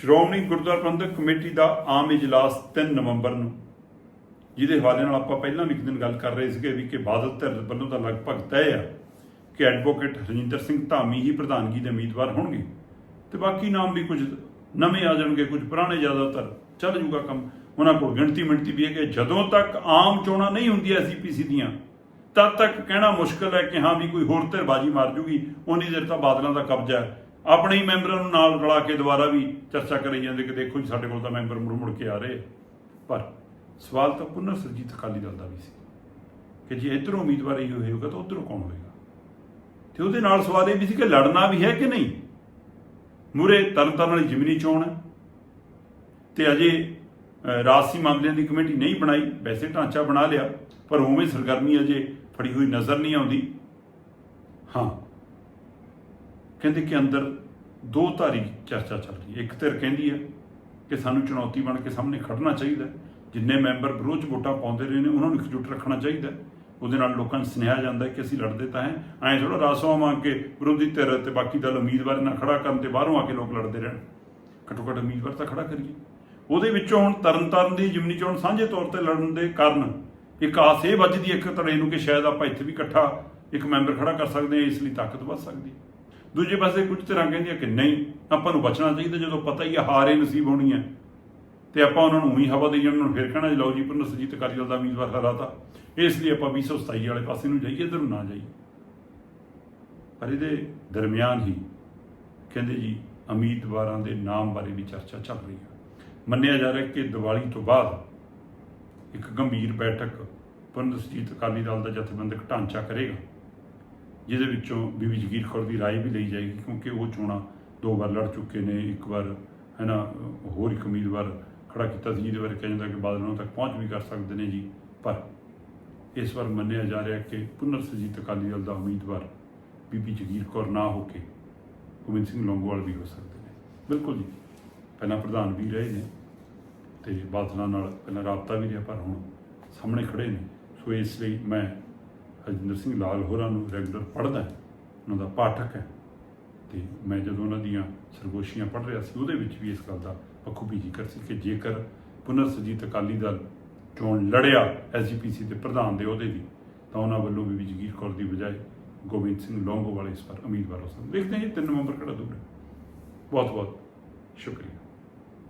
Shiromani Gurdwara Prabandhak committee ਦਾ ਆਮ ਇਜਲਾਸ 3 ਨਵੰਬਰ ਨੂੰ, ਜਿਹਦੇ ਹਵਾਲੇ ਨਾਲ ਆਪਾਂ ਪਹਿਲਾਂ ਵੀ ਇੱਕ ਦਿਨ ਗੱਲ ਕਰ ਰਹੇ ਸੀਗੇ ਵੀ ਕਿ ਬਾਦਲ ਧਿਰ ਵੱਲੋਂ ਤਾਂ ਲਗਭਗ ਤੈਅ ਆ ਕਿ ਐਡਵੋਕੇਟ ਰਜਿੰਦਰ ਸਿੰਘ ਧਾਮੀ ਹੀ ਪ੍ਰਧਾਨਗੀ ਦੇ ਉਮੀਦਵਾਰ ਹੋਣਗੇ ਤੇ ਬਾਕੀ ਨਾਮ ਵੀ ਕੁਝ ਨਵੇਂ ਆ ਜਾਣਗੇ, ਕੁਝ ਪੁਰਾਣੇ ਜ਼ਿਆਦਾਤਰ ਚੱਲ ਜੂਗਾ ਕੰਮ। ਉਹਨਾਂ ਕੋਲ ਗਿਣਤੀ ਮਿਣਤੀ ਵੀ ਹੈ ਕਿ ਜਦੋਂ ਤੱਕ ਆਮ ਚੋਣਾਂ ਨਹੀਂ ਹੁੰਦੀਆਂ ਐਸਜੀਪੀਸੀ ਦੀਆਂ, ਤਦ ਤੱਕ ਕਹਿਣਾ ਮੁਸ਼ਕਲ ਹੈ ਕਿ ਹਾਂ ਵੀ ਕੋਈ ਹੋਰ ਧਿਰ ਬਾਜੀ ਮਾਰ ਜੂਗੀ। ਉਨੀ ਦੇਰ ਤਾਂ ਬਾਦਲਾਂ ਦਾ ਕਬਜ਼ਾ ਹੈ। ਆਪਣੇ ਹੀ ਮੈਂਬਰਾਂ ਨੂੰ ਨਾਲ ਰਲਾ ਕੇ ਦੁਬਾਰਾ ਵੀ ਚਰਚਾ ਕਰੀ ਜਾਂਦੇ ਕਿ ਦੇਖੋ ਜੀ, ਸਾਡੇ ਕੋਲ ਤਾਂ ਮੈਂਬਰ ਮੁੜ ਮੁੜ ਕੇ ਆ ਰਹੇ ਆ। ਪਰ ਸਵਾਲ ਤਾਂ ਪੁਨਰ ਸਰਜੀਤ ਅਕਾਲੀ ਦਲ ਦਾ ਵੀ ਸੀ ਕਿ ਜੇ ਇੱਧਰੋਂ ਉਮੀਦਵਾਰ ਹੀ ਹੋਏਗਾ ਤਾਂ ਉੱਧਰੋਂ ਕੌਣ ਹੋਏਗਾ? ਤੇ ਉਹਦੇ ਨਾਲ ਸਵਾਲ ਇਹ ਵੀ ਸੀ ਕਿ ਲੜਨਾ ਵੀ ਹੈ ਕਿ ਨਹੀਂ? ਮੂਰੇ ਤਰਨਤਾਰਨ ਵਾਲੀ ਜ਼ਮੀਨੀ ਚੋਣ ਹੈ ਤੇ ਅਜੇ ਰਾਜਸੀ ਮਾਮਲਿਆਂ ਦੀ ਕਮੇਟੀ ਨਹੀਂ ਬਣਾਈ, ਵੈਸੇ ਢਾਂਚਾ ਬਣਾ ਲਿਆ, ਪਰ ਉਵੇਂ ਸਰਗਰਮੀ ਅਜੇ ਫੜੀ ਹੋਈ ਨਜ਼ਰ ਨਹੀਂ ਆਉਂਦੀ। ਹਾਂ ਕਹਿੰਦੇ ਕਿ ਅੰਦਰ ਦੋ ਧਾਰੀ ਚਰਚਾ ਚੱਲ ਰਹੀ ਹੈ। ਇੱਕ ਧਿਰ ਕਹਿੰਦੀ ਹੈ ਕਿ ਸਾਨੂੰ ਚੁਣੌਤੀ ਬਣ ਕੇ ਸਾਹਮਣੇ ਖੜਨਾ ਚਾਹੀਦਾ ਜਿੰਨੇ ਮੈਂਬਰ ਵਿਰੋਧ 'ਚ ਵੋਟਾਂ ਪਾਉਂਦੇ ਰਹੇ ਨੇ, ਉਹਨਾਂ ਨੂੰ ਇਕਜੁੱਟ ਰੱਖਣਾ ਚਾਹੀਦਾ ਉਹਦੇ ਨਾਲ ਲੋਕਾਂ ਨੂੰ ਸੁਨੇਹਾ ਜਾਂਦਾ ਕਿ ਅਸੀਂ ਲੜਦੇ ਤਾਂ ਹੈ। ਐਂ ਥੋੜਾ ਰਾਸੋਂ ਮੰਗ ਕੇ ਵਿਰੋਧੀ ਧਿਰ ਤੇ ਬਾਕੀ ਦਲ ਉਮੀਦਵਾਰ ਨਾਲ ਖੜਾ ਕਰਨ ਤੇ ਬਾਹਰੋਂ ਆ ਕੇ ਲੋਕ ਲੜਦੇ ਰਹਿਣ। ਘੱਟੋ ਘੱਟ ਉਮੀਦਵਾਰ ਤਾਂ ਖੜਾ ਕਰੀਏ। ਉਹਦੇ ਵਿੱਚੋਂ ਹੁਣ ਤਰਨਤਾਰਨ ਦੀ ਜਿਮਨੀ ਚੋਣ ਸਾਂਝੇ ਤੌਰ ਤੇ ਲੜਨ ਦੇ ਕਾਰਨ ਇੱਕ ਆਸ ਇਹ ਵੱਜਦੀ ਹੈ ਇੱਕ ਧੜੇ ਨੂੰ ਕਿ ਸ਼ਾਇਦ ਆਪਾਂ ਇੱਥੇ ਵੀ ਇਕੱਠਾ ਇੱਕ ਮੈਂਬਰ ਖੜਾ ਕਰ ਸਕਦੇ ਹਾਂ, ਇਸ ਲਈ ਤਾਕਤ ਵੱਧ ਸਕਦੀ ਹੈ। ਦੂਜੇ ਪਾਸੇ ਕੁਝ ਤਰ੍ਹਾਂ ਕਹਿੰਦੀਆਂ ਕਿ ਨਹੀਂ, ਆਪਾਂ ਨੂੰ ਬਚਣਾ ਚਾਹੀਦਾ ਜਦੋਂ ਪਤਾ ਹੀ ਆ ਹਾਰੇ ਨਸੀਬ ਹੋਣੀ ਹੈ ਤੇ ਆਪਾਂ ਉਹਨਾਂ ਨੂੰ ਉਹੀ ਹਵਾ ਦੇਈ ਜਾਣ ਉਹਨਾਂ ਨੂੰ ਫਿਰ ਕਹਿਣਾ ਜੀ ਲਓ ਜੀ ਪੁਨਰ ਸੁਰਜੀਤ ਅਕਾਲੀ ਦਲ ਦਾ ਉਮੀਦਵਾਰ ਹਰਾਤਾ ਇਸ ਲਈ ਆਪਾਂ 227 ਵਾਲੇ ਪਾਸੇ ਨੂੰ ਜਾਈਏ, ਇੱਧਰ ਨਾ ਜਾਈਏ। ਪਰ ਇਹਦੇ ਦਰਮਿਆਨ ਹੀ ਕਹਿੰਦੇ ਜੀ, ਉਮੀਦਵਾਰਾਂ ਦੇ ਨਾਮ ਬਾਰੇ ਵੀ ਚਰਚਾ ਚੱਲ ਰਹੀ ਹੈ ਮੰਨਿਆ ਜਾ ਰਿਹਾ ਕਿ ਦੀਵਾਲੀ ਤੋਂ ਬਾਅਦ ਇੱਕ ਗੰਭੀਰ ਬੈਠਕ ਪੁਨਰ ਸੁਰਜੀਤ ਅਕਾਲੀ ਦਲ ਦਾ ਜਥੇਬੰਦਕ ਢਾਂਚਾ ਕਰੇਗਾ। ਜਿਹਦੇ ਵਿੱਚੋਂ ਬੀਬੀ ਜਗੀਰ ਕੌਰ ਦੀ رائے ਵੀ ਲਈ ਜਾਏਗੀ ਕਿਉਂਕਿ ਉਹ ਚੋਣਾਂ ਦੋ ਵਾਰ ਲੜ ਚੁੱਕੇ ਨੇ ਇੱਕ ਵਾਰ ਹੈ ਨਾ ਹੋਰ ਇੱਕ ਉਮੀਦਵਾਰ ਖੜਾ ਕੀਤਾ ਸੀ ਜਿਹਦੇ ਬਾਰੇ ਕਿਹਾ ਜਾਂਦਾ ਕਿ ਬਾਦਲ ਉਹਨਾਂ ਤੱਕ ਪਹੁੰਚ ਵੀ ਕਰ ਸਕਦੇ ਨੇ ਜੀ ਪਰ ਇਸ ਵਾਰ ਮੰਨਿਆ ਜਾ ਰਿਹਾ ਕਿ ਪੁਨਰ ਸੁਰਜੀਤ ਅਕਾਲੀ ਦਲ ਦਾ ਉਮੀਦਵਾਰ ਬੀਬੀ ਜਗੀਰ ਕੌਰ ਨਾ ਹੋ ਕੇ ਗੋਬਿੰਦ ਸਿੰਘ ਲੌਂਗੋਵਾਲ ਵੀ ਹੋ ਸਕਦੇ ਨੇ ਬਿਲਕੁਲ ਜੀ ਪਹਿਲਾਂ ਪ੍ਰਧਾਨ ਵੀ ਰਹੇ ਨੇ ਤੇ ਬਾਦਲਾਂ ਨਾਲ ਪਹਿਲਾਂ ਰਾਬਤਾ ਵੀ ਰਿਹਾ ਪਰ ਹੁਣ ਸਾਹਮਣੇ ਖੜੇ ਨੇ ਸੋ ਇਸ ਲਈ ਮੈਂ ਹਰਜਿੰਦਰ ਸਿੰਘ ਲਾਲ ਹੋਰਾਂ ਨੂੰ ਰੈਗੂਲਰ ਪੜ੍ਹਦਾ ਉਹਨਾਂ ਦਾ ਪਾਠਕ ਹੈ। ਤੇ ਮੈਂ ਜਦੋਂ ਉਹਨਾਂ ਦੀਆਂ ਸਰਗੋਸ਼ੀਆਂ ਪੜ੍ਹ ਰਿਹਾ ਸੀ, ਉਹਦੇ ਵਿੱਚ ਵੀ ਇਸ ਗੱਲ ਦਾ ਬਖੂਬੀ ਜ਼ਿਕਰ ਸੀ ਕਿ ਜੇਕਰ ਪੁਨਰ ਸੁਰਜੀਤ ਅਕਾਲੀ ਦਲ ਚੋਣ ਲੜਿਆ ਐਸਜੀਪੀਸੀ ਦੇ ਪ੍ਰਧਾਨ ਦੇ ਅਹੁਦੇ ਦੀ ਤਾਂ ਉਹਨਾਂ ਵੱਲੋਂ ਵੀ ਜਗੀਰ ਕੌਰ ਦੀ ਬਜਾਏ ਗੋਬਿੰਦ ਸਿੰਘ ਲੌਂਗੋ ਵਾਲੇ ਇਸ ਵਾਰ ਉਮੀਦਵਾਰ ਹੋ ਸਕਦੇ ਦੇਖਦੇ ਹਾਂ ਜੀ 3 ਨਵੰਬਰ ਕਿਹੜਾ ਦੂਰ ਹੈ। ਬਹੁਤ ਬਹੁਤ ਸ਼ੁਕਰੀਆ।